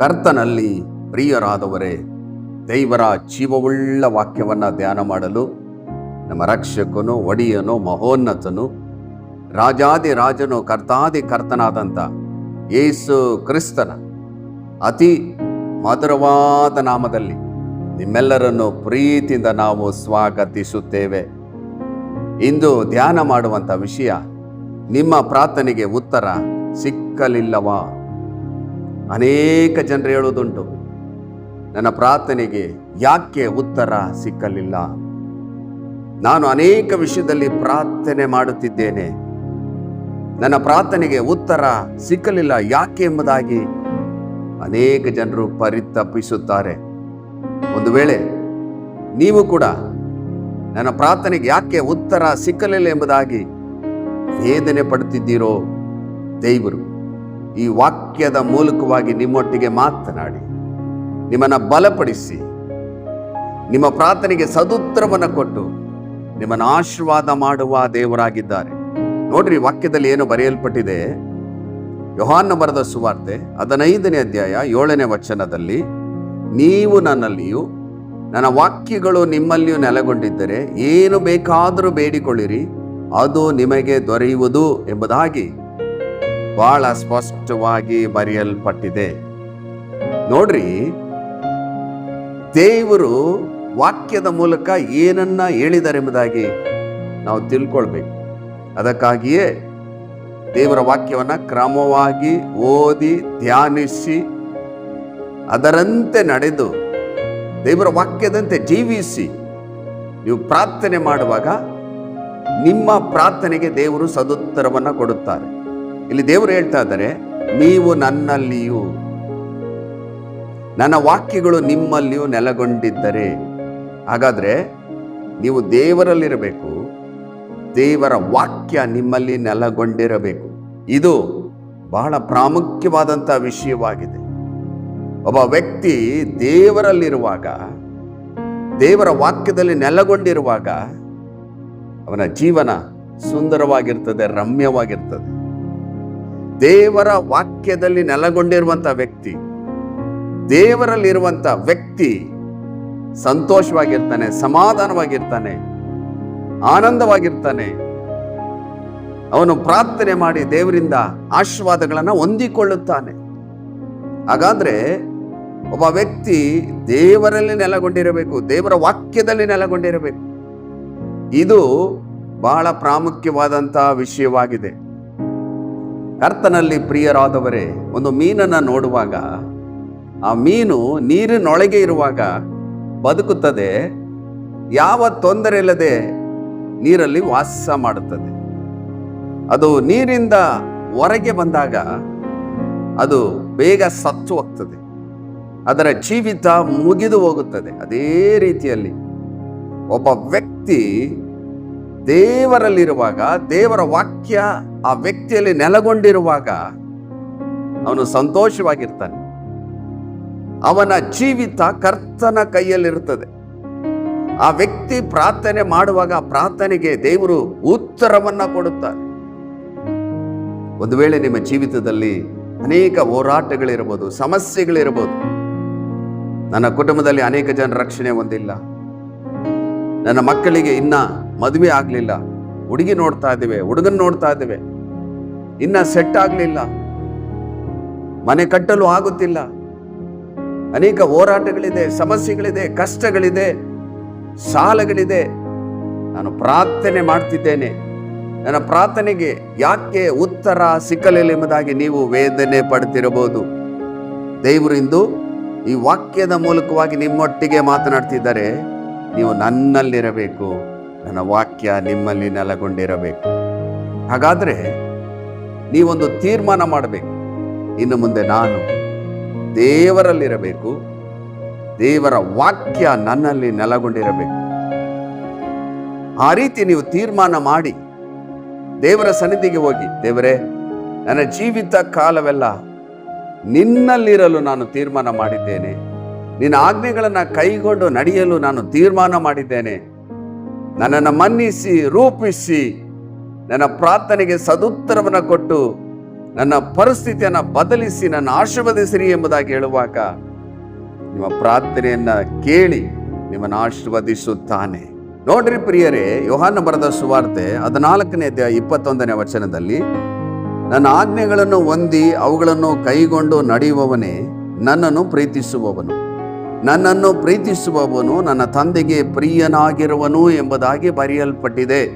ಕರ್ತನಲ್ಲಿ ಪ್ರಿಯರಾದವರೇ, ದೈವರ ಜೀವವುಳ್ಳ ವಾಕ್ಯವನ್ನ ಧ್ಯಾನ ಮಾಡಲು ನಮ್ಮ ರಕ್ಷಕನು, ಒಡೆಯನು, ಮಹೋನ್ನತನು, ರಾಜಾದಿ ರಾಜನು, ಕರ್ತಾದಿ ಕರ್ತನಾದಂಥ ಯೇಸು ಕ್ರಿಸ್ತನ ಅತಿ ಮಧುರವಾದ ನಾಮದಲ್ಲಿ ನಿಮ್ಮೆಲ್ಲರನ್ನು ಪ್ರೀತಿಯಿಂದ ನಾವು ಸ್ವಾಗತಿಸುತ್ತೇವೆ. ಇಂದು ಧ್ಯಾನ ಮಾಡುವಂಥ ವಿಷಯ ನಿಮ್ಮ ಪ್ರಾರ್ಥನೆಗೆ ಉತ್ತರ ಸಿಕ್ಕಲಿಲ್ಲವಾ? ಅನೇಕ ಜನರು ಹೇಳುವುದುಂಟು, ನನ್ನ ಪ್ರಾರ್ಥನೆಗೆ ಯಾಕೆ ಉತ್ತರ ಸಿಕ್ಕಲಿಲ್ಲ? ನಾನು ಅನೇಕ ವಿಷಯದಲ್ಲಿ ಪ್ರಾರ್ಥನೆ ಮಾಡುತ್ತಿದ್ದೇನೆ. ನನ್ನ ಪ್ರಾರ್ಥನೆಗೆ ಉತ್ತರ ಸಿಕ್ಕಲಿಲ್ಲ, ಯಾಕೆ ಎಂಬುದಾಗಿ ಅನೇಕ ಜನರು ಪರಿತಪಿಸುತ್ತಾರೆ. ಒಂದು ವೇಳೆ ನೀವು ಕೂಡ ನನ್ನ ಪ್ರಾರ್ಥನೆಗೆ ಯಾಕೆ ಉತ್ತರ ಸಿಕ್ಕಲಿಲ್ಲ ಎಂಬುದಾಗಿ ವೇದನೆ ಪಡುತ್ತಿದ್ದೀರೋ ದೇವರು? ಈ ವಾಕ್ಯದ ಮೂಲಕವಾಗಿ ನಿಮ್ಮೊಟ್ಟಿಗೆ ಮಾತನಾಡಿ, ನಿಮ್ಮನ್ನು ಬಲಪಡಿಸಿ, ನಿಮ್ಮ ಪ್ರಾರ್ಥನೆಗೆ ಸದುತ್ತರವನ್ನು ಕೊಟ್ಟು ನಿಮ್ಮನ್ನು ಆಶೀರ್ವಾದ ಮಾಡುವ ದೇವರಾಗಿದ್ದಾರೆ. ನೋಡ್ರಿ ವಾಕ್ಯದಲ್ಲಿ ಏನು ಬರೆಯಲ್ಪಟ್ಟಿದೆ? ಯೋಹಾನ್ನ ಬರೆದ ಸುವಾರ್ತೆ ಹದಿನೈದನೇ ಅಧ್ಯಾಯ ಏಳನೇ ವಚನದಲ್ಲಿ, ನೀವು ನನ್ನಲ್ಲಿಯೂ, ನನ್ನ ವಾಕ್ಯಗಳು ನಿಮ್ಮಲ್ಲಿಯೂ ನೆಲೆಗೊಂಡಿದ್ದರೆ ಏನು ಬೇಕಾದರೂ ಬೇಡಿಕೊಳ್ಳಿರಿ, ಅದು ನಿಮಗೆ ದೊರೆಯುವುದು ಎಂಬುದಾಗಿ ಬಹಳ ಸ್ಪಷ್ಟವಾಗಿ ಬರೆಯಲ್ಪಟ್ಟಿದೆ. ನೋಡ್ರಿ, ದೇವರು ವಾಕ್ಯದ ಮೂಲಕ ಏನನ್ನ ಹೇಳಿದ್ದಾರೆ ಎಂಬುದಾಗಿ ನಾವು ತಿಳ್ಕೊಳ್ಬೇಕು. ಅದಕ್ಕಾಗಿಯೇ ದೇವರ ವಾಕ್ಯವನ್ನು ಕ್ರಮವಾಗಿ ಓದಿ ಧ್ಯಾನಿಸಿ, ಅದರಂತೆ ನಡೆದು ದೇವರ ವಾಕ್ಯದಂತೆ ಜೀವಿಸಿ, ನೀವು ಪ್ರಾರ್ಥನೆ ಮಾಡುವಾಗ ನಿಮ್ಮ ಪ್ರಾರ್ಥನೆಗೆ ದೇವರು ಸದುತ್ತರವನ್ನು ಕೊಡುತ್ತಾರೆ. ಇಲ್ಲಿ ದೇವರು ಹೇಳ್ತಾ ಇದ್ದಾರೆ, ನೀವು ನನ್ನಲ್ಲಿಯೂ, ನನ್ನ ವಾಕ್ಯಗಳು ನಿಮ್ಮಲ್ಲಿಯೂ ನೆಲೆಗೊಂಡಿದ್ದರೆ, ಹಾಗಾದರೆ ನೀವು ದೇವರಲ್ಲಿರಬೇಕು, ದೇವರ ವಾಕ್ಯ ನಿಮ್ಮಲ್ಲಿ ನೆಲೆಗೊಂಡಿರಬೇಕು. ಇದು ಬಹಳ ಪ್ರಾಮುಖ್ಯವಾದಂಥ ವಿಷಯವಾಗಿದೆ. ಒಬ್ಬ ವ್ಯಕ್ತಿ ದೇವರಲ್ಲಿರುವಾಗ, ದೇವರ ವಾಕ್ಯದಲ್ಲಿ ನೆಲೆಗೊಂಡಿರುವಾಗ, ಅವನ ಜೀವನ ಸುಂದರವಾಗಿರ್ತದೆ, ರಮ್ಯವಾಗಿರ್ತದೆ. ದೇವರ ವಾಕ್ಯದಲ್ಲಿ ನೆಲೆಗೊಂಡಿರುವಂಥ ವ್ಯಕ್ತಿ ದೇವರಲ್ಲಿರುವಂಥ ವ್ಯಕ್ತಿ ಸಂತೋಷವಾಗಿರ್ತಾನೆ, ಸಮಾಧಾನವಾಗಿರ್ತಾನೆ, ಆನಂದವಾಗಿರ್ತಾನೆ. ಅವನು ಪ್ರಾರ್ಥನೆ ಮಾಡಿ ದೇವರಿಂದ ಆಶೀರ್ವಾದಗಳನ್ನು ಹೊಂದಿಕೊಳ್ಳುತ್ತಾನೆ. ಹಾಗಾದ್ರೆ ಒಬ್ಬ ವ್ಯಕ್ತಿ ದೇವರಲ್ಲಿ ನೆಲೆಗೊಂಡಿರಬೇಕು, ದೇವರ ವಾಕ್ಯದಲ್ಲಿ ನೆಲೆಗೊಂಡಿರಬೇಕು. ಇದು ಬಹಳ ಪ್ರಾಮುಖ್ಯವಾದಂತಹ ವಿಷಯವಾಗಿದೆ. ಕರ್ತನಲ್ಲಿ ಪ್ರಿಯರಾದವರೇ, ಒಂದು ಮೀನನ್ನು ನೋಡುವಾಗ, ಆ ಮೀನು ನೀರಿನೊಳಗೆ ಇರುವಾಗ ಬದುಕುತ್ತದೆ, ಯಾವ ತೊಂದರೆ ಇಲ್ಲದೆ ನೀರಲ್ಲಿ ವಾಸ ಮಾಡುತ್ತದೆ. ಅದು ನೀರಿಂದ ಹೊರಗೆ ಬಂದಾಗ ಅದು ಬೇಗ ಸತ್ತು ಹೋಗ್ತದೆ ಅದರ ಜೀವಿತ ಮುಗಿದು ಹೋಗುತ್ತದೆ. ಅದೇ ರೀತಿಯಲ್ಲಿ ಒಬ್ಬ ವ್ಯಕ್ತಿ ದೇವರಲ್ಲಿರುವಾಗ ದೇವರ ವಾಕ್ಯ ಆ ವ್ಯಕ್ತಿಯಲ್ಲಿ ನೆಲೆಗೊಂಡಿರುವಾಗ ಅವನು ಸಂತೋಷವಾಗಿರ್ತಾನೆ. ಅವನ ಜೀವಿತ ಕರ್ತನ ಕೈಯಲ್ಲಿರುತ್ತದೆ. ಆ ವ್ಯಕ್ತಿ ಪ್ರಾರ್ಥನೆ ಮಾಡುವಾಗ ಪ್ರಾರ್ಥನೆಗೆ ದೇವರು ಉತ್ತರವನ್ನು ಕೊಡುತ್ತಾರೆ. ಒಂದು ವೇಳೆ ನಿಮ್ಮ ಜೀವಿತದಲ್ಲಿ ಅನೇಕ ಹೋರಾಟಗಳಿರ್ಬೋದು ಸಮಸ್ಯೆಗಳಿರ್ಬೋದು ನನ್ನ ಕುಟುಂಬದಲ್ಲಿ ಅನೇಕ ಜನ ರಕ್ಷಣೆ ಹೊಂದಿಲ್ಲ. ನನ್ನ ಮಕ್ಕಳಿಗೆ ಇನ್ನ ಮದುವೆ ಆಗಲಿಲ್ಲ. ಹುಡುಗಿ ನೋಡ್ತಾ ಇದ್ದೇವೆ, ಹುಡುಗನ್ ನೋಡ್ತಾ ಇದ್ದೇವೆ. ಇನ್ನ ಸೆಟ್ ಆಗಲಿಲ್ಲ. ಮನೆ ಕಟ್ಟಲು ಆಗುತ್ತಿಲ್ಲ. ಅನೇಕ ಹೋರಾಟಗಳಿದೆ, ಸಮಸ್ಯೆಗಳಿದೆ, ಕಷ್ಟಗಳಿದೆ, ಸಾಲಗಳಿದೆ. ನಾನು ಪ್ರಾರ್ಥನೆ ಮಾಡ್ತಿದ್ದೇನೆ. ನನ್ನ ಪ್ರಾರ್ಥನೆಗೆ ಯಾಕೆ ಉತ್ತರ ಸಿಕ್ಕಲಿಲ್ಲ ಎಂಬುದಾಗಿ ನೀವು ವೇದನೆ ಪಡ್ತಿರಬಹುದು. ದೇವರು ಇಂದು ಈ ವಾಕ್ಯದ ಮೂಲಕವಾಗಿ ನಿಮ್ಮೊಟ್ಟಿಗೆ ಮಾತನಾಡ್ತಿದ್ದಾರೆ. ನೀವು ನನ್ನಲ್ಲಿರಬೇಕು. ನನ್ನ ವಾಕ್ಯ ನಿಮ್ಮಲ್ಲಿ ನೆಲೆಗೊಂಡಿರಬೇಕು. ಹಾಗಾದ್ರೆ ನೀವೊಂದು ತೀರ್ಮಾನ ಮಾಡಬೇಕು. ಇನ್ನು ಮುಂದೆ ನಾನು ದೇವರಲ್ಲಿರಬೇಕು. ದೇವರ ವಾಕ್ಯ ನನ್ನಲ್ಲಿ ನೆಲೆಗೊಂಡಿರಬೇಕು. ಆ ರೀತಿ ನೀವು ತೀರ್ಮಾನ ಮಾಡಿ ದೇವರ ಸನ್ನಿಧಿಗೆ ಹೋಗಿ, ದೇವರೇ, ನನ್ನ ಜೀವಿತ ಕಾಲವೆಲ್ಲ ನಿನ್ನಲ್ಲಿರಲು ನಾನು ತೀರ್ಮಾನ ಮಾಡಿದ್ದೇನೆ. ನಿನ್ನ ಆಜ್ಞೆಗಳನ್ನು ಕೈಗೊಂಡು ನಡೆಯಲು ನಾನು ತೀರ್ಮಾನ ಮಾಡಿದ್ದೇನೆ. ನನ್ನನ್ನು ಮನ್ನಿಸಿ, ರೂಪಿಸಿ, ನನ್ನ ಪ್ರಾರ್ಥನೆಗೆ ಸದುತ್ತರವನ್ನು ಕೊಟ್ಟು ನನ್ನ ಪರಿಸ್ಥಿತಿಯನ್ನು ಬದಲಿಸಿ, ನನ್ನ ಆಶೀರ್ವದಿಸಿರಿ ಎಂಬುದಾಗಿ ಹೇಳುವಾಗ ನಿಮ್ಮ ಪ್ರಾರ್ಥನೆಯನ್ನು ಕೇಳಿ ನಿಮ್ಮನ್ನು ಆಶೀರ್ವದಿಸುತ್ತಾನೆ. ನೋಡ್ರಿ ಪ್ರಿಯರೇ, ಯೋಹಾನ ಬರೆದ ಸುವಾರ್ತೆ ಹದಿನಾಲ್ಕನೇ ಇಪ್ಪತ್ತೊಂದನೇ ವಚನದಲ್ಲಿ, ನನ್ನ ಆಜ್ಞೆಗಳನ್ನು ಹೊಂದಿ ಅವುಗಳನ್ನು ಕೈಗೊಂಡು ನಡೆಯುವವನೇ ನನ್ನನ್ನು ಪ್ರೀತಿಸುವವನು. ನನ್ನನ್ನು ಪ್ರೀತಿಸುವವನು ನನ್ನ ತಂದೆಗೆ ಪ್ರಿಯನಾಗಿರುವನು ಎಂಬುದಾಗಿ ಬರೆಯಲ್ಪಟ್ಟಿದೆ.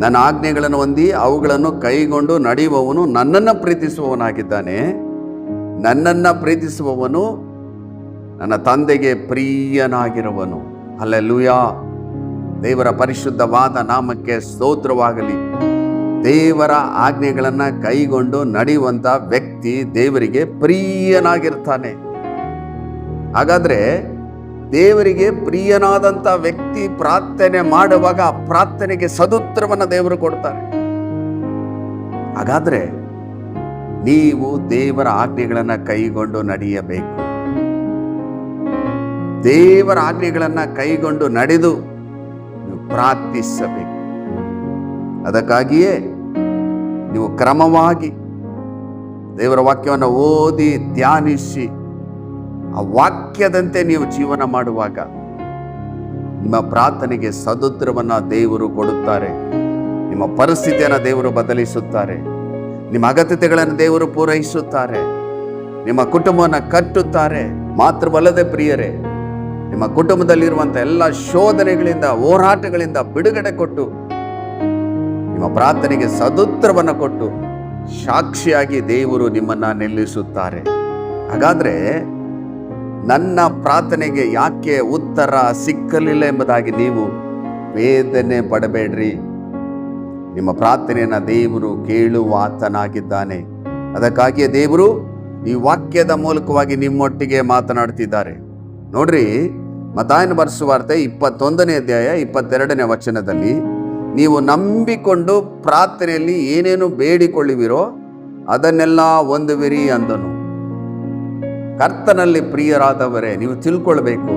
ನನ್ನ ಆಜ್ಞೆಗಳನ್ನು ಹೊಂದಿ ಅವುಗಳನ್ನು ಕೈಗೊಂಡು ನಡೆಯುವವನು ನನ್ನನ್ನು ಪ್ರೀತಿಸುವವನಾಗಿದ್ದಾನೆ. ನನ್ನನ್ನು ಪ್ರೀತಿಸುವವನು ನನ್ನ ತಂದೆಗೆ ಪ್ರಿಯನಾಗಿರುವನು. ಅಲ್ಲೆಲ್ಲೂಯಾ ದೇವರ ಪರಿಶುದ್ಧವಾದ ನಾಮಕ್ಕೆ ಸ್ತೋತ್ರವಾಗಲಿ. ದೇವರ ಆಜ್ಞೆಗಳನ್ನು ಕೈಗೊಂಡು ನಡೆಯುವಂಥ ವ್ಯಕ್ತಿ ದೇವರಿಗೆ ಪ್ರಿಯನಾಗಿರ್ತಾನೆ. ಹಾಗಾದ್ರೆ ದೇವರಿಗೆ ಪ್ರಿಯನಾದಂಥ ವ್ಯಕ್ತಿ ಪ್ರಾರ್ಥನೆ ಮಾಡುವಾಗ ಆ ಪ್ರಾರ್ಥನೆಗೆ ಸದುತ್ತರವನ್ನು ದೇವರು ಕೊಡ್ತಾರೆ. ಹಾಗಾದರೆ ನೀವು ದೇವರ ಆಜ್ಞೆಗಳನ್ನು ಕೈಗೊಂಡು ನಡೆಯಬೇಕು. ದೇವರ ಆಜ್ಞೆಗಳನ್ನು ಕೈಗೊಂಡು ನಡೆದು ನೀವು ಪ್ರಾರ್ಥಿಸಬೇಕು. ಅದಕ್ಕಾಗಿಯೇ ನೀವು ಕ್ರಮವಾಗಿ ದೇವರ ವಾಕ್ಯವನ್ನು ಓದಿ ಧ್ಯಾನಿಸಿ ಆ ವಾಕ್ಯದಂತೆ ನೀವು ಜೀವನ ಮಾಡುವಾಗ ನಿಮ್ಮ ಪ್ರಾರ್ಥನೆಗೆ ಸದುದ್ರವನ್ನು ದೇವರು ಕೊಡುತ್ತಾರೆ. ನಿಮ್ಮ ಪರಿಸ್ಥಿತಿಯನ್ನು ದೇವರು ಬದಲಿಸುತ್ತಾರೆ. ನಿಮ್ಮ ಅಗತ್ಯತೆಗಳನ್ನು ದೇವರು ಪೂರೈಸುತ್ತಾರೆ. ನಿಮ್ಮ ಕುಟುಂಬವನ್ನು ಕಟ್ಟುತ್ತಾರೆ. ಮಾತ್ರವಲ್ಲದೆ ಪ್ರಿಯರೇ, ನಿಮ್ಮ ಕುಟುಂಬದಲ್ಲಿರುವಂಥ ಎಲ್ಲ ಶೋಧನೆಗಳಿಂದ, ಹೋರಾಟಗಳಿಂದ ಬಿಡುಗಡೆ ಕೊಟ್ಟು, ನಿಮ್ಮ ಪ್ರಾರ್ಥನೆಗೆ ಸದುತ್ತರವನ್ನು ಕೊಟ್ಟು ಸಾಕ್ಷಿಯಾಗಿ ದೇವರು ನಿಮ್ಮನ್ನ ನಿಲ್ಲಿಸುತ್ತಾರೆ. ಹಾಗಾದ್ರೆ ನನ್ನ ಪ್ರಾರ್ಥನೆಗೆ ಯಾಕೆ ಉತ್ತರ ಸಿಕ್ಕಲಿಲ್ಲ ಎಂಬುದಾಗಿ ನೀವು ವೇದನೆ ಪಡಬೇಡ್ರಿ. ನಿಮ್ಮ ಪ್ರಾರ್ಥನೆಯನ್ನು ದೇವರು ಕೇಳುವ ಆತನಾಗಿದ್ದಾನೆ. ಅದಕ್ಕಾಗಿಯೇ ದೇವರು ಈ ವಾಕ್ಯದ ಮೂಲಕವಾಗಿ ನಿಮ್ಮೊಟ್ಟಿಗೆ ಮಾತನಾಡ್ತಿದ್ದಾರೆ ನೋಡ್ರಿ ಮತಾಯನ ಬರೆಸುವಾರ್ತೆ ಇಪ್ಪತ್ತೊಂದನೇ ಅಧ್ಯಾಯ ಇಪ್ಪತ್ತೆರಡನೇ ವಚನದಲ್ಲಿ, ನೀವು ನಂಬಿಕೊಂಡು ಪ್ರಾರ್ಥನೆಯಲ್ಲಿ ಏನೇನು ಬೇಡಿಕೊಳ್ಳುವಿರೋ ಅದನ್ನೆಲ್ಲ ಹೊಂದುವಿರಿ ಅಂದನು. ಕರ್ತನಲ್ಲಿ ಪ್ರಿಯರಾದವರೇ, ನೀವು ತಿಳ್ಕೊಳ್ಬೇಕು,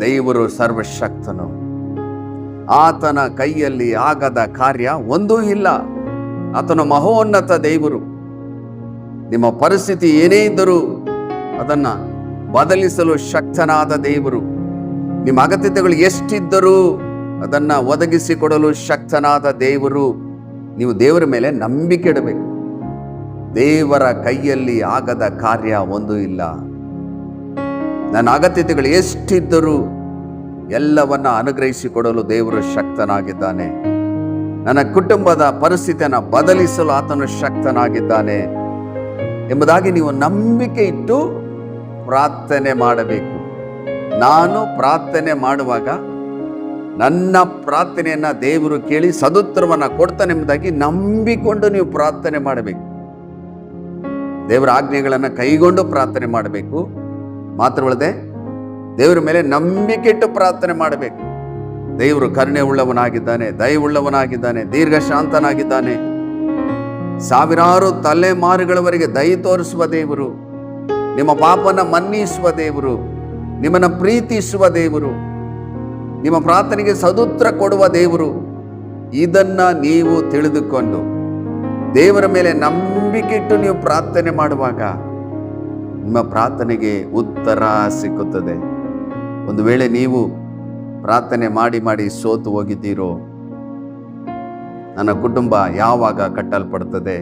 ದೇವರು ಸರ್ವಶಕ್ತನು. ಆತನ ಕೈಯಲ್ಲಿ ಆಗದ ಕಾರ್ಯ ಒಂದೂ ಇಲ್ಲ. ಆತನ ಮಹೋನ್ನತ ದೇವರು. ನಿಮ್ಮ ಪರಿಸ್ಥಿತಿ ಏನೇ ಇದ್ದರೂ ಅದನ್ನು ಬದಲಿಸಲು ಶಕ್ತನಾದ ದೇವರು. ನಿಮ್ಮ ಅಗತ್ಯತೆಗಳು ಎಷ್ಟಿದ್ದರೂ ಅದನ್ನು ಒದಗಿಸಿಕೊಡಲು ಶಕ್ತನಾದ ದೇವರು. ನೀವು ದೇವರ ಮೇಲೆ ನಂಬಿಕೆ ಇಡಬೇಕು. ದೇವರ ಕೈಯಲ್ಲಿ ಆಗದ ಕಾರ್ಯ ಒಂದು ಇಲ್ಲ. ನನ್ನ ಅಗತ್ಯತೆಗಳು ಎಷ್ಟಿದ್ದರೂ ಎಲ್ಲವನ್ನ ಅನುಗ್ರಹಿಸಿಕೊಡಲು ದೇವರು ಶಕ್ತನಾಗಿದ್ದಾನೆ. ನನ್ನ ಕುಟುಂಬದ ಪರಿಸ್ಥಿತಿಯನ್ನು ಬದಲಿಸಲು ಆತನು ಶಕ್ತನಾಗಿದ್ದಾನೆ. ಎಂಬುದಾಗಿ ನೀವು ನಂಬಿಕೆ ಇಟ್ಟು ಪ್ರಾರ್ಥನೆ ಮಾಡಬೇಕು. ನಾನು ಪ್ರಾರ್ಥನೆ ಮಾಡುವಾಗ ನನ್ನ ಪ್ರಾರ್ಥನೆಯನ್ನ ದೇವರು ಕೇಳಿ ಸದುತ್ತರವನ್ನು ಕೊಡ್ತಾನೆ ಎಂಬುದಾಗಿ ನಂಬಿಕೊಂಡು ನೀವು ಪ್ರಾರ್ಥನೆ ಮಾಡಬೇಕು. ದೇವರ ಆಜ್ಞೆಗಳನ್ನು ಕೈಗೊಂಡು ಪ್ರಾರ್ಥನೆ ಮಾಡಬೇಕು. ಮಾತ್ರವಲ್ಲದೆ ದೇವರ ಮೇಲೆ ನಂಬಿಕೆ ಇಟ್ಟು ಪ್ರಾರ್ಥನೆ ಮಾಡಬೇಕು. ದೇವರು ಕರುಣೆ ಉಳ್ಳವನಾಗಿದ್ದಾನೆ ದಯವುಳ್ಳವನಾಗಿದ್ದಾನೆ ದೀರ್ಘ ಶಾಂತನಾಗಿದ್ದಾನೆ ಸಾವಿರಾರು ತಲೆಮಾರುಗಳವರೆಗೆ ದಯ ತೋರಿಸುವ ದೇವರು, ನಿಮ್ಮ ಪಾಪನ ಮನ್ನಿಸುವ ದೇವರು, ನಿಮ್ಮನ್ನು ಪ್ರೀತಿಸುವ ದೇವರು, ನಿಮ್ಮ ಪ್ರಾರ್ಥನೆಗೆ ಸದುತ್ರ ಕೊಡುವ ದೇವರು, ಇದನ್ನ ನೀವು ತಿಳಿದುಕೊಂಡು ದೇವರ ಮೇಲೆ ನಂಬಿಕೆ ಇಟ್ಟು ನೀವು ಪ್ರಾರ್ಥನೆ ಮಾಡುವಾಗ, ನಿಮ್ಮ ಪ್ರಾರ್ಥನೆಗೆ ಉತ್ತರ ಸಿಕ್ಕುತ್ತದೆ. ಒಂದು ವೇಳೆ ನೀವು ಪ್ರಾರ್ಥನೆ ಮಾಡಿ ಮಾಡಿ ಸೋತು ಹೋಗಿದ್ದೀರೋ, ನನ್ನ ಕುಟುಂಬ ಯಾವಾಗ ಕಟ್ಟಲ್ಪಡ್ತದೆ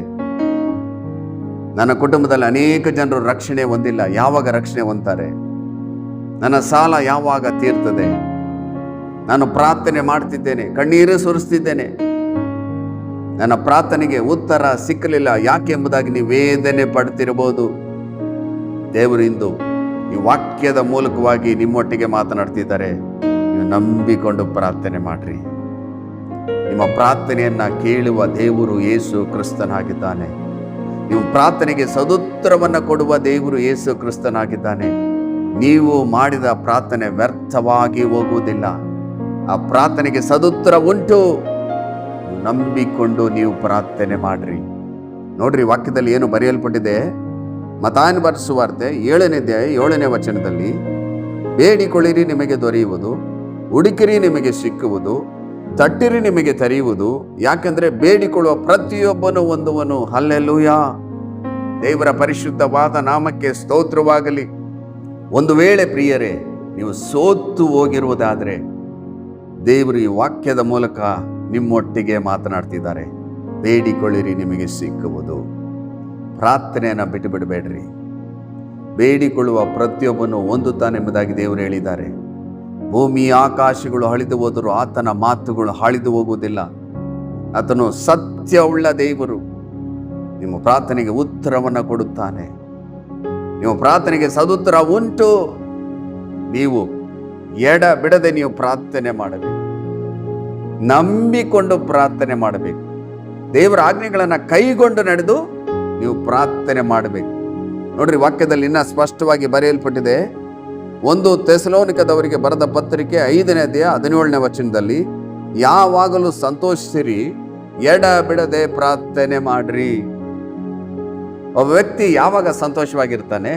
ನನ್ನ ಕುಟುಂಬದಲ್ಲಿ ಅನೇಕ ಜನರು ರಕ್ಷಣೆ ಹೊಂದಿಲ್ಲ, ಯಾವಾಗ ರಕ್ಷಣೆ ಹೊಂದ್ತಾರೆ? ನನ್ನ ಸಾಲ ಯಾವಾಗ ತೀರ್ತದೆ? ನಾನು ಪ್ರಾರ್ಥನೆ ಮಾಡ್ತಿದ್ದೇನೆ, ಕಣ್ಣೀರು ಸುರಿಸ್ತಿದ್ದೇನೆ. ನನ್ನ ಪ್ರಾರ್ಥನೆಗೆ ಉತ್ತರ ಸಿಕ್ಕಲಿಲ್ಲ. ಯಾಕೆ ಎಂಬುದಾಗಿ ನೀವು ವೇದನೆ ಪಡ್ತಿರಬಹುದು? ದೇವರು ಇಂದು ಈ ವಾಕ್ಯದ ಮೂಲಕವಾಗಿ ನಿಮ್ಮೊಟ್ಟಿಗೆ ಮಾತನಾಡ್ತಿದ್ದಾರೆ. ನೀವು ನಂಬಿಕೊಂಡು ಪ್ರಾರ್ಥನೆ ಮಾಡ್ರಿ. ನಿಮ್ಮ ಪ್ರಾರ್ಥನೆಯನ್ನ ಕೇಳುವ ದೇವರು ಯೇಸು ಕ್ರಿಸ್ತನಾಗಿದ್ದಾನೆ. ನೀವು ಪ್ರಾರ್ಥನೆಗೆ ಸದುತ್ತರವನ್ನು ಕೊಡುವ ದೇವರು ಯೇಸು ಕ್ರಿಸ್ತನಾಗಿದ್ದಾನೆ. ನೀವು ಮಾಡಿದ ಪ್ರಾರ್ಥನೆ ವ್ಯರ್ಥವಾಗಿ ಹೋಗುವುದಿಲ್ಲ. ಆ ಪ್ರಾರ್ಥನೆಗೆ ಸದುತ್ತರ ಉಂಟು. ನಂಬಿಕೊಂಡು ನೀವು ಪ್ರಾರ್ಥನೆ ಮಾಡ್ರಿ. ನೋಡ್ರಿ ವಾಕ್ಯದಲ್ಲಿ ಏನು ಬರೆಯಲ್ಪಟ್ಟಿದೆ? ಮತಾನ್ ಬರೆಸುವಾರ್ತೆ ಏಳನೇ ಅಧ್ಯಾಯ ಏಳನೇ ವಚನದಲ್ಲಿ, ಬೇಡಿಕೊಳ್ಳಿರಿ, ನಿಮಗೆ ದೊರೆಯುವುದು. ಹುಡುಕಿರಿ, ನಿಮಗೆ ಸಿಕ್ಕುವುದು. ತಟ್ಟಿರಿ, ನಿಮಗೆ ತರಿಯುವುದು. ಯಾಕಂದ್ರೆ ಬೇಡಿಕೊಳ್ಳುವ ಪ್ರತಿಯೊಬ್ಬನು ಒಂದುವನು. ಯಾ ದೇವರ ಪರಿಶುದ್ಧವಾದ ನಾಮಕ್ಕೆ ಸ್ತೋತ್ರವಾಗಲಿ. ಒಂದು ವೇಳೆ ಪ್ರಿಯರೇ, ನೀವು ಸೋತು ಹೋಗಿರುವುದಾದರೆ ದೇವರು ಈ ವಾಕ್ಯದ ಮೂಲಕ ನಿಮ್ಮೊಟ್ಟಿಗೆ ಮಾತನಾಡ್ತಿದ್ದಾರೆ. ಬೇಡಿಕೊಳ್ಳಿರಿ, ನಿಮಗೆ ಸಿಕ್ಕುವುದು. ಪ್ರಾರ್ಥನೆಯನ್ನು ಬಿಟ್ಟು ಬಿಡಬೇಡ್ರಿ ಬೇಡಿಕೊಳ್ಳುವ ಪ್ರತಿಯೊಬ್ಬನು ಹೊಂದುತ್ತಾನೆಂಬುದಾಗಿ ದೇವರು ಹೇಳಿದ್ದಾರೆ. ಭೂಮಿ, ಆಕಾಶಗಳು ಅಳಿದು ಹೋದರೂ ಆತನ ಮಾತುಗಳು ಹಳಿದು ಹೋಗುವುದಿಲ್ಲ. ಆತನು ಸತ್ಯವುಳ್ಳ ದೇವರು. ನಿಮ್ಮ ಪ್ರಾರ್ಥನೆಗೆ ಉತ್ತರವನ್ನು ಕೊಡುತ್ತಾನೆ. ನಿಮ್ಮ ಪ್ರಾರ್ಥನೆಗೆ ಸದುತ್ತರ ಉಂಟು. ನೀವು ಎಡ ಬಿಡದೆ ನೀವು ಪ್ರಾರ್ಥನೆ ಮಾಡಬೇಕು. ನಂಬಿಕೊಂಡು ಪ್ರಾರ್ಥನೆ ಮಾಡಬೇಕು. ದೇವರ ಆಜ್ಞೆಗಳನ್ನು ಕೈಗೊಂಡು ನಡೆದು ನೀವು ಪ್ರಾರ್ಥನೆ ಮಾಡಬೇಕು. ನೋಡ್ರಿ, ವಾಕ್ಯದಲ್ಲಿ ಇನ್ನೂ ಸ್ಪಷ್ಟವಾಗಿ ಬರೆಯಲ್ಪಟ್ಟಿದೆ, ಒಂದು ತೆಸಲೋನಿಕದವರಿಗೆ ಬರೆದ ಪತ್ರಿಕೆ ಐದನೇ ದೇಹ ಹದಿನೇಳನೇ ವಚನದಲ್ಲಿ, ಯಾವಾಗಲೂ ಸಂತೋಷಿಸಿರಿ, ಎಡ ಬಿಡದೆ ಪ್ರಾರ್ಥನೆ ಮಾಡ್ರಿ. ಒಬ್ಬ ವ್ಯಕ್ತಿ ಯಾವಾಗ ಸಂತೋಷವಾಗಿರ್ತಾನೆ?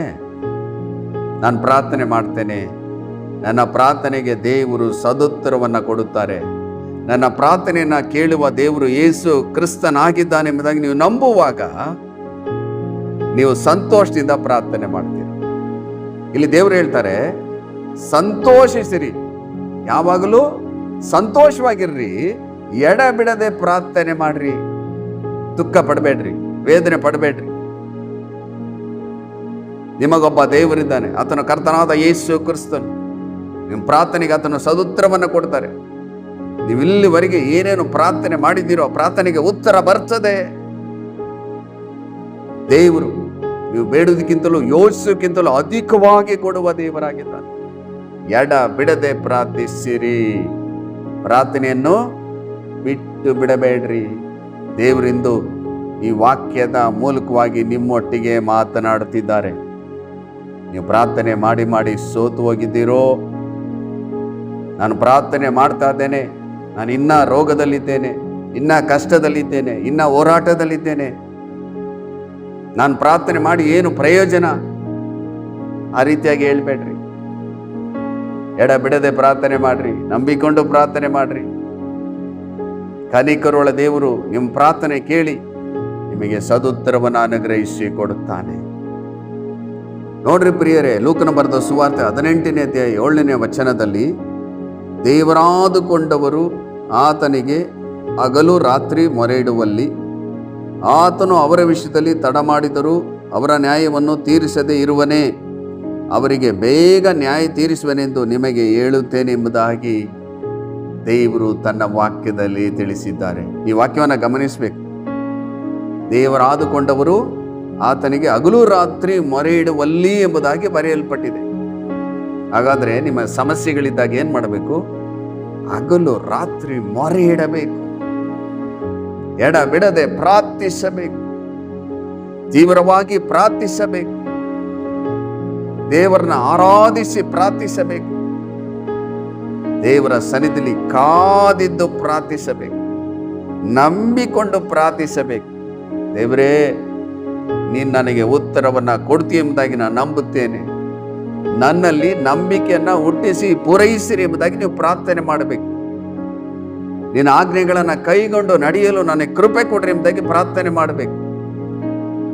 ನಾನು ಪ್ರಾರ್ಥನೆ ಮಾಡ್ತೇನೆ, ನನ್ನ ಪ್ರಾರ್ಥನೆಗೆ ದೇವರು ಸದುತ್ತರವನ್ನು ಕೊಡುತ್ತಾರೆ. ನನ್ನ ಪ್ರಾರ್ಥನೆಯನ್ನು ಕೇಳುವ ದೇವರು ಯೇಸು ಕ್ರಿಸ್ತನಾಗಿದ್ದಾನೆ ಎಂಬುದಾಗಿ ನೀವು ನಂಬುವಾಗ ನೀವು ಸಂತೋಷದಿಂದ ಪ್ರಾರ್ಥನೆ ಮಾಡ್ತೀರಿ. ಇಲ್ಲಿ ದೇವರು ಹೇಳ್ತಾರೆ, ಸಂತೋಷಿಸಿರಿ. ಯಾವಾಗಲೂ ಸಂತೋಷವಾಗಿರ್ರಿ ಎಡ ಬಿಡದೆ ಪ್ರಾರ್ಥನೆ ಮಾಡ್ರಿ. ದುಃಖ ಪಡಬೇಡ್ರಿ, ವೇದನೆ ಪಡಬೇಡ್ರಿ. ನಿಮಗೊಬ್ಬ ದೇವರಿದ್ದಾನೆ, ಆತನ ಕರ್ತನಾದ ಯೇಸು ಕ್ರಿಸ್ತನು. ನಿಮ್ಮ ಪ್ರಾರ್ಥನೆಗೆ ಆತನು ಸದುತ್ತರವನ್ನು ಕೊಡ್ತಾರೆ. ನೀವು ಇಲ್ಲಿವರೆಗೆ ಏನೇನು ಪ್ರಾರ್ಥನೆ ಮಾಡಿದ್ದೀರೋ ಪ್ರಾರ್ಥನೆಗೆ ಉತ್ತರ ಬರ್ತದೆ. ದೇವರು ನೀವು ಬೇಡುವುದಕ್ಕಿಂತಲೂ ಯೋಚಿಸೋಕ್ಕಿಂತಲೂ ಅಧಿಕವಾಗಿ ಕೊಡುವ ದೇವರಾಗಿದ್ದಾನೆ. ಎಡ ಬಿಡದೆ ಪ್ರಾರ್ಥಿಸಿರಿ. ಪ್ರಾರ್ಥನೆಯನ್ನು ಬಿಟ್ಟು ಬಿಡಬೇಡ್ರಿ. ದೇವರಿಂದು ಈ ವಾಕ್ಯದ ಮೂಲಕವಾಗಿ ನಿಮ್ಮೊಟ್ಟಿಗೆ ಮಾತನಾಡುತ್ತಿದ್ದಾರೆ. ನೀವು ಪ್ರಾರ್ಥನೆ ಮಾಡಿ ಮಾಡಿ ಸೋತು ಹೋಗಿದ್ದೀರೋ? ನಾನು ಪ್ರಾರ್ಥನೆ ಮಾಡ್ತಾ ಇದ್ದೇನೆ. ನಾನು ಇನ್ನ ರೋಗದಲ್ಲಿದ್ದೇನೆ, ಇನ್ನ ಕಷ್ಟದಲ್ಲಿದ್ದೇನೆ, ಇನ್ನ ಹೋರಾಟದಲ್ಲಿದ್ದೇನೆ. ನಾನು ಪ್ರಾರ್ಥನೆ ಮಾಡಿ ಏನು ಪ್ರಯೋಜನ? ಆ ರೀತಿಯಾಗಿ ಹೇಳ್ಬೇಡ್ರಿ. ಎಡ ಬಿಡದೆ ಪ್ರಾರ್ಥನೆ ಮಾಡ್ರಿ, ನಂಬಿಕೊಂಡು ಪ್ರಾರ್ಥನೆ ಮಾಡ್ರಿ. ಕನಿಕರುಳ ದೇವರು ನಿಮ್ಮ ಪ್ರಾರ್ಥನೆ ಕೇಳಿ ನಿಮಗೆ ಸದುತ್ತರವನ್ನು ಅನುಗ್ರಹಿಸಿ ಕೊಡುತ್ತಾನೆ. ನೋಡ್ರಿ ಪ್ರಿಯರೇ, ಲೂಕನ ಬರೆದ ಸುವಾರ್ತೆ ಹದಿನೆಂಟನೇ ಏಳನೇ ವಚನದಲ್ಲಿ ದೇವರಾದುಕೊಂಡವರು ಆತನಿಗೆ ಹಗಲು ರಾತ್ರಿ ಮೊರೆ ಇಡುವಲ್ಲಿ ಆತನು ಅವರ ವಿಷಯದಲ್ಲಿ ತಡ ಮಾಡಿದರೂ ಅವರ ನ್ಯಾಯವನ್ನು ತೀರಿಸದೇ ಇರುವನೇ. ಅವರಿಗೆ ಬೇಗ ನ್ಯಾಯ ತೀರಿಸುವನೆಂದು ನಿಮಗೆ ಹೇಳುತ್ತೇನೆ ಎಂಬುದಾಗಿ ದೇವರು ತನ್ನ ವಾಕ್ಯದಲ್ಲಿ ತಿಳಿಸಿದ್ದಾರೆ. ಈ ವಾಕ್ಯವನ್ನು ಗಮನಿಸಬೇಕು. ದೇವರಾದುಕೊಂಡವರು ಆತನಿಗೆ ಹಗಲು ರಾತ್ರಿ ಮೊರೆ ಇಡುವಲ್ಲಿ ಎಂಬುದಾಗಿ ಬರೆಯಲ್ಪಟ್ಟಿದೆ. ಹಾಗಾದರೆ ನಿಮ್ಮ ಸಮಸ್ಯೆಗಳಿದ್ದಾಗ ಏನು ಮಾಡಬೇಕು ಹಗಲು ರಾತ್ರಿ ಮೊರೆ ಇಡಬೇಕು ಎಡ ಬಿಡದೆ ಪ್ರಾರ್ಥಿಸಬೇಕು. ತೀವ್ರವಾಗಿ ಪ್ರಾರ್ಥಿಸಬೇಕು. ದೇವರನ್ನ ಆರಾಧಿಸಿ ಪ್ರಾರ್ಥಿಸಬೇಕು. ದೇವರ ಸನ್ನಿಧಿಲಿ ಕಾದಿದ್ದು ಪ್ರಾರ್ಥಿಸಬೇಕು. ನಂಬಿಕೊಂಡು ಪ್ರಾರ್ಥಿಸಬೇಕು. ದೇವರೇ, ನೀನು ನನಗೆ ಉತ್ತರವನ್ನು ಕೊಡ್ತೀಯ ಎಂಬುದಾಗಿ ನಾನು ನಂಬುತ್ತೇನೆ. ನನ್ನಲ್ಲಿ ನಂಬಿಕೆಯನ್ನ ಹುಟ್ಟಿಸಿ ಪೂರೈಸಿರಿ ಎಂಬುದಾಗಿ ನೀವು ಪ್ರಾರ್ಥನೆ ಮಾಡಬೇಕು. ನಿನ್ನ ಆಜ್ಞೆಗಳನ್ನು ಕೈಗೊಂಡು ನಡೆಯಲು ನನಗೆ ಕೃಪೆ ಕೊಡ್ರಿ ಎಂಬುದಾಗಿ ಪ್ರಾರ್ಥನೆ ಮಾಡಬೇಕು.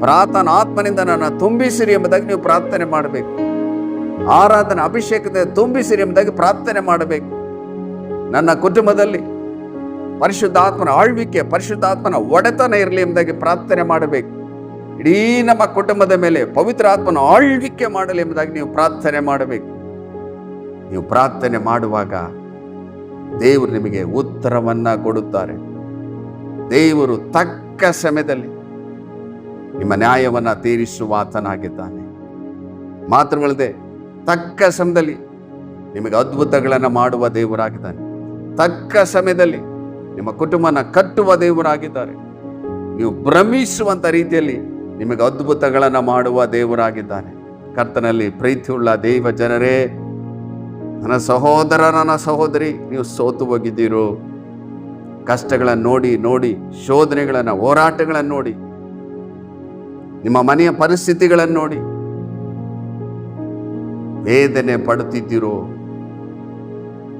ಪ್ರಾರ್ಥನಾ ಆತ್ಮನಿಂದ ನನ್ನ ತುಂಬಿಸಿರಿ ಎಂಬುದಾಗಿ ನೀವು ಪ್ರಾರ್ಥನೆ ಮಾಡಬೇಕು. ಆರಾಧನೆ ಅಭಿಷೇಕದಿಂದ ತುಂಬಿಸಿರಿ ಎಂಬುದಾಗಿ ಪ್ರಾರ್ಥನೆ ಮಾಡಬೇಕು. ನನ್ನ ಕುಟುಂಬದಲ್ಲಿ ಪರಿಶುದ್ಧಾತ್ಮನ ಆಳ್ವಿಕೆ, ಪರಿಶುದ್ಧಾತ್ಮನ ಒಡೆತನ ಇರಲಿ ಎಂಬುದಾಗಿ ಪ್ರಾರ್ಥನೆ ಮಾಡಬೇಕು. ಇಡೀ ನಮ್ಮ ಕುಟುಂಬದ ಮೇಲೆ ಪವಿತ್ರ ಆತ್ಮನ ಆಳ್ವಿಕೆ ಮಾಡಲಿ ಎಂಬುದಾಗಿ ನೀವು ಪ್ರಾರ್ಥನೆ ಮಾಡಬೇಕು. ನೀವು ಪ್ರಾರ್ಥನೆ ಮಾಡುವಾಗ ದೇವರು ನಿಮಗೆ ಉತ್ತರವನ್ನ ಕೊಡುತ್ತಾರೆ. ದೇವರು ತಕ್ಕ ಸಮಯದಲ್ಲಿ ನಿಮ್ಮ ನ್ಯಾಯವನ್ನ ತೀರಿಸುವ ಆತನಾಗಿದ್ದಾನೆ. ಮಾತ್ರವಲ್ಲದೆ ತಕ್ಕ ಸಮಯದಲ್ಲಿ ನಿಮಗೆ ಅದ್ಭುತಗಳನ್ನು ಮಾಡುವ ದೇವರಾಗಿದ್ದಾನೆ. ತಕ್ಕ ಸಮಯದಲ್ಲಿ ನಿಮ್ಮ ಕುಟುಂಬನ ಕಟ್ಟುವ ದೇವರಾಗಿದ್ದಾರೆ. ನೀವು ಭ್ರಮಿಸುವಂಥ ರೀತಿಯಲ್ಲಿ ನಿಮಗೆ ಅದ್ಭುತಗಳನ್ನು ಮಾಡುವ ದೇವರಾಗಿದ್ದಾನೆ. ಕರ್ತನಲ್ಲಿ ಪ್ರೀತಿಯುಳ್ಳ ದೈವ ಜನರೇ, ನನ್ನ ಸಹೋದರ, ನನ್ನ ಸಹೋದರಿ, ನೀವು ಸೋತು ಹೋಗಿದ್ದೀರೋ? ಕಷ್ಟಗಳನ್ನು ನೋಡಿ ನೋಡಿ, ಶೋಧನೆಗಳನ್ನು, ಹೋರಾಟಗಳನ್ನು ನೋಡಿ, ನಿಮ್ಮ ಮನೆಯ ಪರಿಸ್ಥಿತಿಗಳನ್ನು ನೋಡಿ. ವೇದನೆ ಪಡುತ್ತಿದ್ದೀರೋ?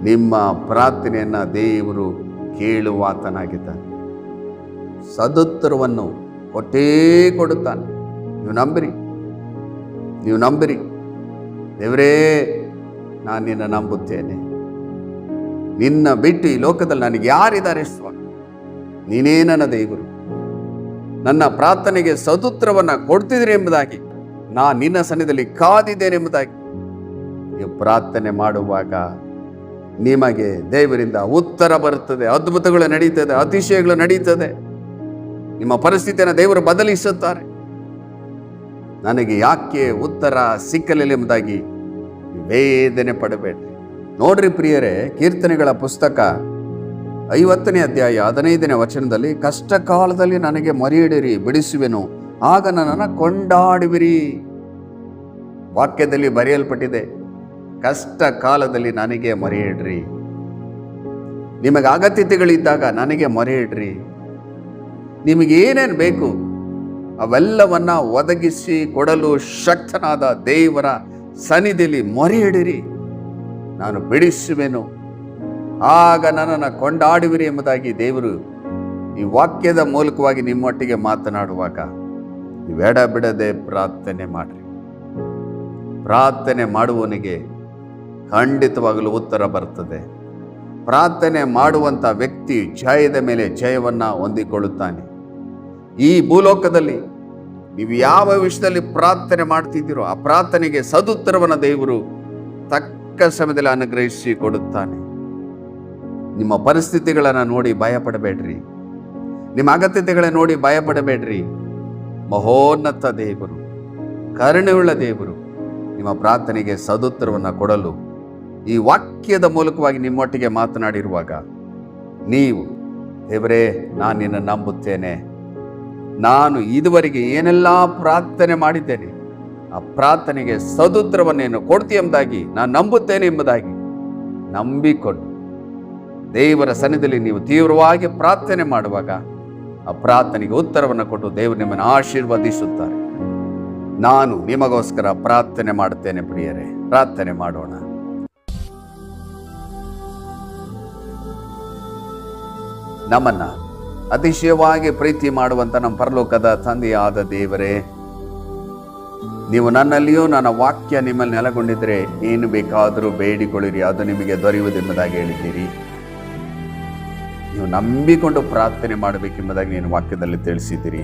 ನಿಮ್ಮ ಪ್ರಾರ್ಥನೆಯನ್ನು ದೇವರು ಕೇಳುವಾತನಾಗಿದ್ದಾನೆ. ಸದುತ್ತರವನ್ನು ಕೊಟ್ಟೇ ಕೊಡುತ್ತಾನೆ. ನೀವು ನಂಬಿರಿ. ನೀವು ನಂಬಿರಿ. ದೇವರೇ, ನಾನು ನಿನ್ನ ನಂಬುತ್ತೇನೆ. ನಿನ್ನ ಬಿಟ್ಟು ಈ ಲೋಕದಲ್ಲಿ ನನಗೆ ಯಾರಿದ್ದಾರೆ ಸ್ವಾಮಿ? ನೀನೇ ನನ್ನ ದೇವರು. ನನ್ನ ಪ್ರಾರ್ಥನೆಗೆ ಸದುತ್ರವನ್ನು ಕೊಡ್ತಿದ್ದೀರಿ ಎಂಬುದಾಗಿ ನಾನು ನಿನ್ನ ಸನ್ನಿಧಿಯಲ್ಲಿ ಕಾದಿದ್ದೇನೆ ಎಂಬುದಾಗಿ. ನೀವು ಪ್ರಾರ್ಥನೆ ಮಾಡುವಾಗ ನಿಮಗೆ ದೇವರಿಂದ ಉತ್ತರ ಬರುತ್ತದೆ, ಅದ್ಭುತಗಳು ನಡೀತದೆ, ಅತಿಶಯಗಳು ನಡೀತದೆ. ನಿಮ್ಮ ಪರಿಸ್ಥಿತಿಯನ್ನು ದೇವರು ಬದಲಿಸುತ್ತಾರೆ. ನನಗೆ ಯಾಕೆ ಉತ್ತರ ಸಿಕ್ಕಲಿಲ್ಲ ಎಂಬುದಾಗಿ ವೇದನೆ ಪಡಬೇಡ್ರಿ. ನೋಡ್ರಿ ಪ್ರಿಯರೇ, ಕೀರ್ತನೆಗಳ ಪುಸ್ತಕ ಐವತ್ತನೇ ಅಧ್ಯಾಯ ಹದಿನೈದನೇ ವಚನದಲ್ಲಿ ಕಷ್ಟ ಕಾಲದಲ್ಲಿ ನನಗೆ ಮರೆಯಿಡಿರಿ, ಬಿಡಿಸುವೆನು. ಆಗ ನನ್ನನ್ನು ಕೊಂಡಾಡುವಿರಿ. ವಾಕ್ಯದಲ್ಲಿ ಬರೆಯಲ್ಪಟ್ಟಿದೆ ಕಷ್ಟ ಕಾಲದಲ್ಲಿ ನನಗೆ ಮರೆಯಿಡ್ರಿ. ನಿಮಗೆ ಅಗತ್ಯತೆಗಳಿದ್ದಾಗ ನನಗೆ ಮರೆಯಿಡ್ರಿ. ನಿಮಗೇನೇನು ಬೇಕು? ಅವೆಲ್ಲವನ್ನ ಒದಗಿಸಿ ಕೊಡಲು ಶಕ್ತನಾದ ದೇವರ ಸನ್ನಿಧಿಯಲ್ಲಿ ಮೊರೆಯಿಡಿರಿ. ನಾನು ಬಿಡಿಸುವೆನು. ಆಗ ನನ್ನನ್ನು ಕೊಂಡಾಡುವಿರಿ ಎಂಬುದಾಗಿ ದೇವರು ಈ ವಾಕ್ಯದ ಮೂಲಕವಾಗಿ ನಿಮ್ಮೊಟ್ಟಿಗೆ ಮಾತನಾಡುವಾಗ ಬೇಡ ಬಿಡದೆ ಪ್ರಾರ್ಥನೆ ಮಾಡಿರಿ. ಪ್ರಾರ್ಥನೆ ಮಾಡುವವನಿಗೆ ಖಂಡಿತವಾಗಲೂ ಉತ್ತರ ಬರ್ತದೆ. ಪ್ರಾರ್ಥನೆ ಮಾಡುವಂಥ ವ್ಯಕ್ತಿ ಜಯದ ಮೇಲೆ ಜಯವನ್ನು ಹೊಂದಿಕೊಳ್ಳುತ್ತಾನೆ. ಈ ಭೂಲೋಕದಲ್ಲಿ ನೀವು ಯಾವ ವಿಷಯದಲ್ಲಿ ಪ್ರಾರ್ಥನೆ ಮಾಡ್ತಿದ್ದೀರೋ ಆ ಪ್ರಾರ್ಥನೆಗೆ ಸದುತ್ತರವನ್ನು ದೇವರು ತಕ್ಕ ಸಮಯದಲ್ಲಿ ಅನುಗ್ರಹಿಸಿ ಕೊಡುತ್ತಾನೆ. ನಿಮ್ಮ ಪರಿಸ್ಥಿತಿಗಳನ್ನು ನೋಡಿ ಭಯಪಡಬೇಡ್ರಿ. ನಿಮ್ಮ ಅಗತ್ಯತೆಗಳನ್ನ ನೋಡಿ ಭಯಪಡಬೇಡ್ರಿ. ಮಹೋನ್ನತ ದೇವರು, ಕರುಣೆಯುಳ್ಳ ದೇವರು ನಿಮ್ಮ ಪ್ರಾರ್ಥನೆಗೆ ಸದುತ್ತರವನ್ನು ಕೊಡಲು ಈ ವಾಕ್ಯದ ಮೂಲಕವಾಗಿ ನಿಮ್ಮೊಟ್ಟಿಗೆ ಮಾತನಾಡಿರುವಾಗ ನೀವು, ದೇವರೇ, ನಾನು ನಿನ್ನ ನಂಬುತ್ತೇನೆ. ನಾನು ಇದುವರೆಗೆ ಏನೆಲ್ಲ ಪ್ರಾರ್ಥನೆ ಮಾಡಿದ್ದೇನೆ, ಆ ಪ್ರಾರ್ಥನೆಗೆ ಸದುತ್ತರವನ್ನೇನು ಕೊಡ್ತಿ ಎಂಬುದಾಗಿ ನಾನು ನಂಬುತ್ತೇನೆ ಎಂಬುದಾಗಿ ನಂಬಿಕೊಂಡು ದೇವರ ಸನ್ನಿಧಿಯಲ್ಲಿ ನೀವು ತೀವ್ರವಾಗಿ ಪ್ರಾರ್ಥನೆ ಮಾಡುವಾಗ ಆ ಪ್ರಾರ್ಥನೆಗೆ ಉತ್ತರವನ್ನು ಕೊಟ್ಟು ದೇವರು ನಿಮ್ಮನ್ನು ಆಶೀರ್ವದಿಸುತ್ತಾರೆ. ನಾನು ನಿಮಗೋಸ್ಕರ ಪ್ರಾರ್ಥನೆ ಮಾಡುತ್ತೇನೆ ಪ್ರಿಯರೇ, ಪ್ರಾರ್ಥನೆ ಮಾಡೋಣ. ನಮ್ಮನ್ನ ಅತಿಶಯವಾಗಿ ಪ್ರೀತಿ ಮಾಡುವಂತ ನಮ್ಮ ಪರಲೋಕದ ತಂದೆಯಾದ ದೇವರೇ, ನೀವು ನನ್ನಲ್ಲಿಯೂ ನನ್ನ ವಾಕ್ಯ ನಿಮ್ಮಲ್ಲಿ ನೆಲೆಗೊಂಡಿದ್ದರೆ ಏನು ಬೇಕಾದರೂ ಬೇಡಿಕೊಳ್ಳಿರಿ, ಅದು ನಿಮಗೆ ದೊರೆಯುವುದೆಂಬುದಾಗಿ ಹೇಳಿದ್ದೀರಿ. ನೀವು ನಂಬಿಕೊಂಡು ಪ್ರಾರ್ಥನೆ ಮಾಡಬೇಕೆಂಬುದಾಗಿ ನೀನು ವಾಕ್ಯದಲ್ಲಿ ತಿಳಿಸಿದ್ದೀರಿ.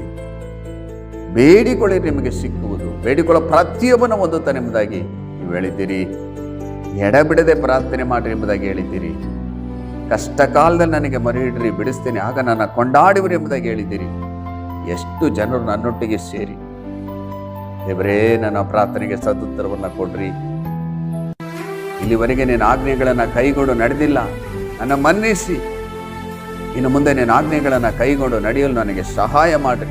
ಬೇಡಿಕೊಳ್ಳಿ ನಿಮಗೆ ಸಿಕ್ಕುವುದು. ಬೇಡಿಕೊಳ್ಳೋ ಪ್ರತಿಯೊಬ್ಬನ ಹೊಂದುತ್ತಾನೆ ಎಂಬುದಾಗಿ ನೀವು ಹೇಳಿದ್ದೀರಿ. ಎಡಬಿಡದೆ ಪ್ರಾರ್ಥನೆ ಮಾಡಿರಿ ಎಂಬುದಾಗಿ ಹೇಳಿದ್ದೀರಿ. ಕಷ್ಟ ಕಾಲದಲ್ಲಿ ನನಗೆ ಮರೆಯಿಡ್ರಿ ಬಿಡಿಸ್ತೇನೆ, ಆಗ ನನ್ನ ಕೊಂಡಾಡುವರು ಎಂಬುದಾಗಿ ಹೇಳಿದ್ದೀರಿ. ಎಷ್ಟು ಜನರು ನನ್ನೊಟ್ಟಿಗೆ ಸೇರಿ. ದೇವರೇ ನನ್ನ ಪ್ರಾರ್ಥನೆಗೆ ಸದುತ್ತರವನ್ನು ಕೊಡ್ರಿ. ಇಲ್ಲಿವರೆಗೆ ನೀನು ಆಜ್ಞೆಗಳನ್ನು ಕೈಗೊಂಡು ನಡೆದಿಲ್ಲ. ನನ್ನ ಮನ್ನಿಸಿ. ಇನ್ನು ಮುಂದೆ ನೀನು ಆಜ್ಞೆಗಳನ್ನು ಕೈಗೊಂಡು ನಡೆಯಲು ನನಗೆ ಸಹಾಯ ಮಾಡಿರಿ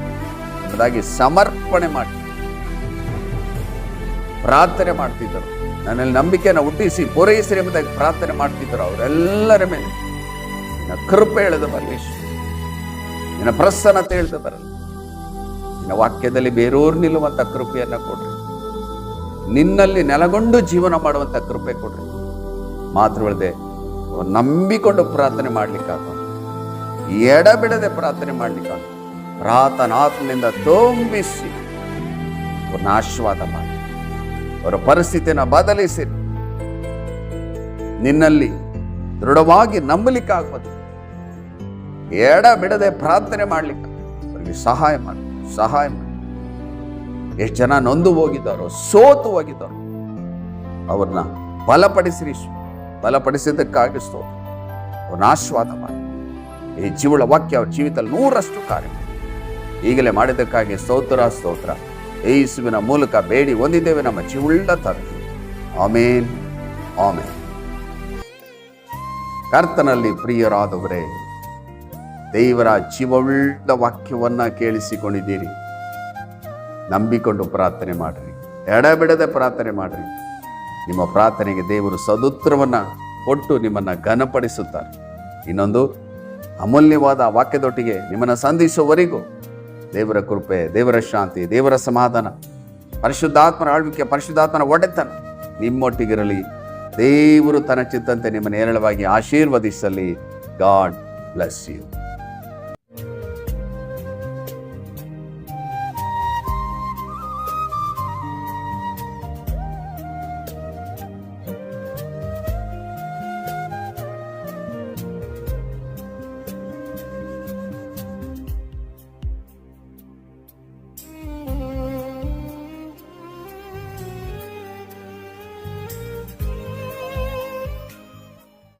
ಎಂಬುದಾಗಿ ಸಮರ್ಪಣೆ ಮಾಡಿ. ಪ್ರಾರ್ಥನೆ ಮಾಡ್ತಿದ್ದರು. ನನ್ನಲ್ಲಿ ನಂಬಿಕೆಯನ್ನು ಹುಟ್ಟಿಸಿ ಪೂರೈಸಿರಿ ಎಂಬುದಾಗಿ ಪ್ರಾರ್ಥನೆ ಮಾಡ್ತಿದ್ದರು ಅವರೆಲ್ಲರ ಮೇಲೆ. ನಿನ್ನ ಕೃಪೆ ಎಳೆದು ಬರಲಿ ನಿನ್ನ ಪ್ರಸನ್ನತೆ ಎಳೆದು ಬರಲಿ. ನಿನ್ನ ವಾಕ್ಯದಲ್ಲಿ ಬೇರೂರು ನಿಲ್ಲುವಂಥ ಕೃಪೆಯನ್ನು ಕೊಡ್ರಿ. ನಿನ್ನಲ್ಲಿ ನೆಲಗೊಂಡು ಜೀವನ ಮಾಡುವಂಥ ಕೃಪೆ ಕೊಡ್ರಿ. ಮಾತ್ರವಲ್ಲದೆ ನಂಬಿಕೊಂಡು ಪ್ರಾರ್ಥನೆ ಮಾಡ್ಲಿಕ್ಕಾಗ ಎಡಬಿಡದೆ ಪ್ರಾರ್ಥನೆ ಮಾಡ್ಲಿಕ್ಕಾಗ ಪ್ರಾರ್ಥನಾತ್ಮನಿಂದ ತುಂಬಿಸಿ. ಅವ್ರನ್ನ ಆಶೀರ್ವಾದ ಮಾಡಿ. ಅವರ ಪರಿಸ್ಥಿತಿನ ಬದಲಿಸಿ. ನಿನ್ನಲ್ಲಿ ದೃಢವಾಗಿ ನಂಬಲಿಕ್ಕಾಗ್ಬೋದು ಎಡ ಬಿಡದೆ ಪ್ರಾರ್ಥನೆ ಮಾಡಲಿಕ್ಕೆ ಅವರಿಗೆ ಸಹಾಯ ಮಾಡಿ ಸಹಾಯ ಮಾಡಿ. ಎಷ್ಟು ಜನ ನೊಂದು ಹೋಗಿದ್ದಾರೋ, ಸೋತು ಹೋಗಿದ್ದಾರೋ, ಅವ್ರನ್ನ ಬಲಪಡಿಸಿರಿ. ಬಲಪಡಿಸಿದ್ದಕ್ಕಾಗಿ ಸ್ತೋತ್ರ. ಅವ್ರನ್ನ ಆಶೀರ್ವಾದ ಮಾಡಿ. ಈ ಜೀವಳ ವಾಕ್ಯ ಅವ್ರ ಜೀವಿತದಲ್ಲಿ ನೂರಷ್ಟು ಕಾರ್ಯ. ಈಗಲೇ ಮಾಡಿದ್ದಕ್ಕಾಗಿ ಸ್ತೋತ್ರ ಸ್ತೋತ್ರ. ಯೇಸುವಿನ ಮೂಲಕ ಬೇಡಿ ಹೊಂದಿದ್ದೇವೆ ನಮ್ಮ ಜೀವುಳ್ಳ ತಂದೆ. ಆಮೇನ್ ಆಮೇನ್. ಕರ್ತನಲ್ಲಿ ಪ್ರಿಯರಾದವರೇ ದೇವರ ಜೀವವುಳ್ಳ ವಾಕ್ಯವನ್ನು ಕೇಳಿಸಿಕೊಂಡಿದ್ದೀರಿ. ನಂಬಿಕೊಂಡು ಪ್ರಾರ್ಥನೆ ಮಾಡಿರಿ. ಎಡಬಿಡದೆ ಪ್ರಾರ್ಥನೆ ಮಾಡಿರಿ. ನಿಮ್ಮ ಪ್ರಾರ್ಥನೆಗೆ ದೇವರು ಸದೃತ್ರವನ್ನು ಕೊಟ್ಟು ನಿಮ್ಮನ್ನು ಘನಪಡಿಸುತ್ತಾರೆ. ಇನ್ನೊಂದು, ಅಮೂಲ್ಯವಾದ ವಾಕ್ಯದೊಟ್ಟಿಗೆ ನಿಮ್ಮನ್ನು ಸಂಧಿಸುವವರೆಗೂ ದೇವರ ಕೃಪೆ, ದೇವರ ಶಾಂತಿ, ದೇವರ ಸಮಾಧಾನ, ಪರಿಶುದ್ಧಾತ್ಮನ ಆಳ್ವಿಕೆ, ಪರಿಶುದ್ಧಾತ್ಮನ ಒಡೆತನ ನಿಮ್ಮೊಟ್ಟಿಗಿರಲಿ. ದೇವರು ತನ್ನ ಚಿತ್ತಂತೆ ನಿಮ್ಮನ್ನು ಹೇರಳವಾಗಿ ಆಶೀರ್ವದಿಸಲಿ. God bless you.